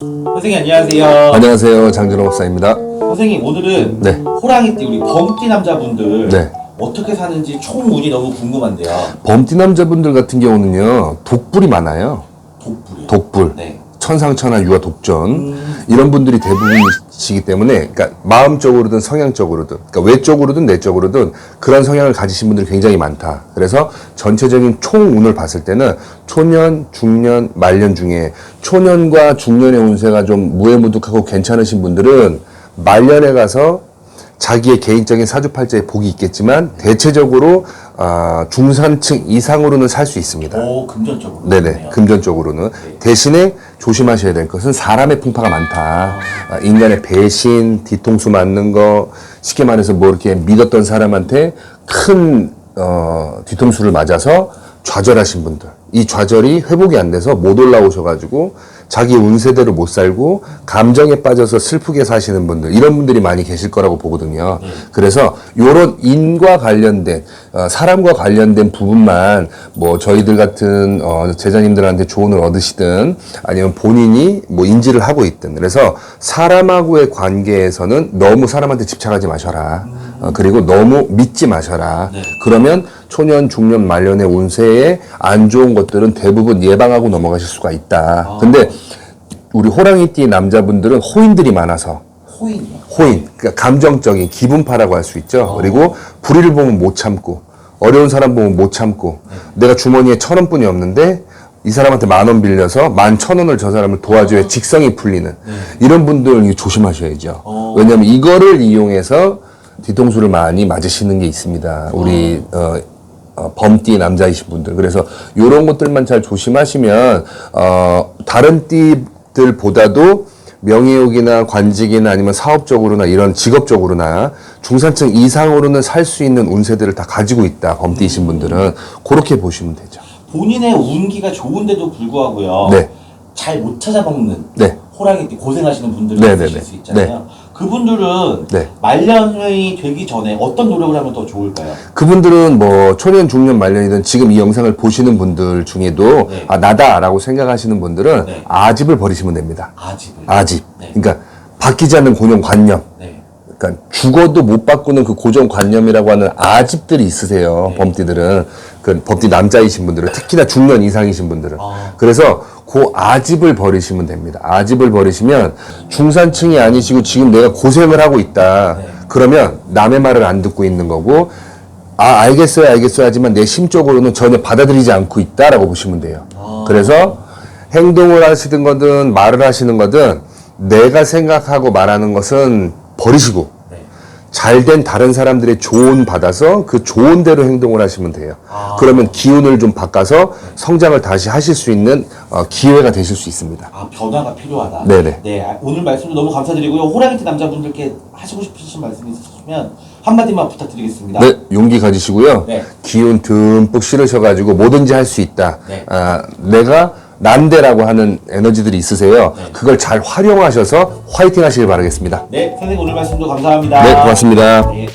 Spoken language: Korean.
선생님 안녕하세요. 안녕하세요. 장준호 목사입니다. 선생님 오늘은 네. 호랑이띠 우리 범띠 남자분들 네. 어떻게 사는지 총운이 너무 궁금한데요. 범띠 남자분들 같은 경우는요, 독불이 많아요. 독불이요. 독불. 네. 천상천하 유아 독전. 음. 이런 분들이 대부분이시기 때문에, 그러니까 마음적으로든 성향적으로든, 그러니까 외적으로든 내적으로든 그런 성향을 가지신 분들이 굉장히 많다. 그래서 전체적인 총운을 봤을 때는 초년, 중년, 말년 중에 초년과 중년의 운세가 좀 무해무득하고 괜찮으신 분들은 말년에 가서 자기의 개인적인 사주팔자에 복이 있겠지만 대체적으로 아, 중산층 이상으로는 살 수 있습니다. 오 금전적으로. 네네 그러네요. 금전적으로는 대신에 조심하셔야 될 것은 사람의 풍파가 많다. 아, 인간의 배신, 뒤통수 맞는 거 쉽게 말해서 뭐 이렇게 믿었던 사람한테 큰 어, 뒤통수를 맞아서 좌절하신 분들 이 좌절이 회복이 안 돼서 못 올라오셔가지고 자기 운세대로 못 살고 감정에 빠져서 슬프게 사시는 분들 이런 분들이 많이 계실 거라고 보거든요. 그래서 요런 인과 관련된 어, 사람과 관련된 부분만 뭐 저희들 같은 어, 제자님들한테 조언을 얻으시든 아니면 본인이 뭐 인지를 하고 있든 그래서 사람하고의 관계에서는 너무 사람한테 집착하지 마셔라. 어, 그리고 너무 믿지 마셔라. 네. 그러면 초년, 중년, 말년의 운세에 안 좋은 것들은 대부분 예방하고 넘어가실 수가 있다. 근데 우리 호랑이띠 남자분들은 호인들이 많아서 호인이요. 호인, 그러니까 감정적인 기분파라고 할 수 있죠. 그리고 불의를 보면 못 참고 어려운 사람 보면 못 참고 내가 주머니에 천 원뿐이 없는데 이 사람한테 만 원 빌려서 만 천 원을 저 사람을 도와줘야 직성이 풀리는 이런 분들 조심하셔야죠. 왜냐하면 이거를 이용해서 뒤통수를 많이 맞으시는 게 있습니다. 우리 어, 어, 범띠 남자이신 분들. 그래서 이런 것들만 잘 조심하시면 어, 다른 띠들보다도 명예욕이나 관직이나 아니면 사업적으로나 이런 직업적으로나 중산층 이상으로는 살 수 있는 운세들을 다 가지고 있다. 범띠이신 분들은 그렇게 보시면 되죠. 본인의 운기가 좋은데도 불구하고요. 네. 잘 못 찾아먹는 네. 호랑이띠 고생하시는 분들이 네, 있으실 네, 수 네. 있잖아요. 그분들은 네. 말년이 되기 전에 어떤 노력을 하면 더 좋을까요? 그분들은 뭐 초년, 중년, 말년이든 지금 이 영상을 보시는 분들 중에도 네. 아 나다라고 생각하시는 분들은 네. 아집을 버리시면 됩니다. 아집을. 아집. 네. 그러니까 바뀌지 않는 고정관념. 네. 그러니까 죽어도 못 바꾸는 그 고정관념이라고 하는 아집들이 있으세요. 범띠들은 그 범띠 남자이신 분들은 특히나 중년 이상이신 분들은 아. 그래서 그 아집을 버리시면 됩니다. 아집을 버리시면 중산층이 아니시고 지금 내가 고생을 하고 있다. 그러면 남의 말을 안 듣고 있는 거고 아 알겠어요 알겠어요 하지만 내 심적으로는 전혀 받아들이지 않고 있다라고 보시면 돼요. 그래서 행동을 하시든 거든 말을 하시는 거든 내가 생각하고 말하는 것은 버리시고 네. 잘된 다른 사람들의 조언 받아서 그 좋은 대로 행동을 하시면 돼요. 그러면 기운을 좀 바꿔서 성장을 다시 하실 수 있는 어, 기회가 되실 수 있습니다. 아 변화가 필요하다. 네네. 네 아, 오늘 말씀도 너무 감사드리고요. 호랑이띠 남자분들께 하시고 싶으신 말씀 있으시면 한마디만 부탁드리겠습니다. 네, 용기 가지시고요. 네. 기운 듬뿍 실으셔가지고 뭐든지 할 수 있다. 네. 아, 내가 난데라고 하는 에너지들이 있으세요. 네. 그걸 잘 활용하셔서 화이팅 하시길 바라겠습니다. 네, 선생님 오늘 말씀도 감사합니다. 네, 고맙습니다. 네.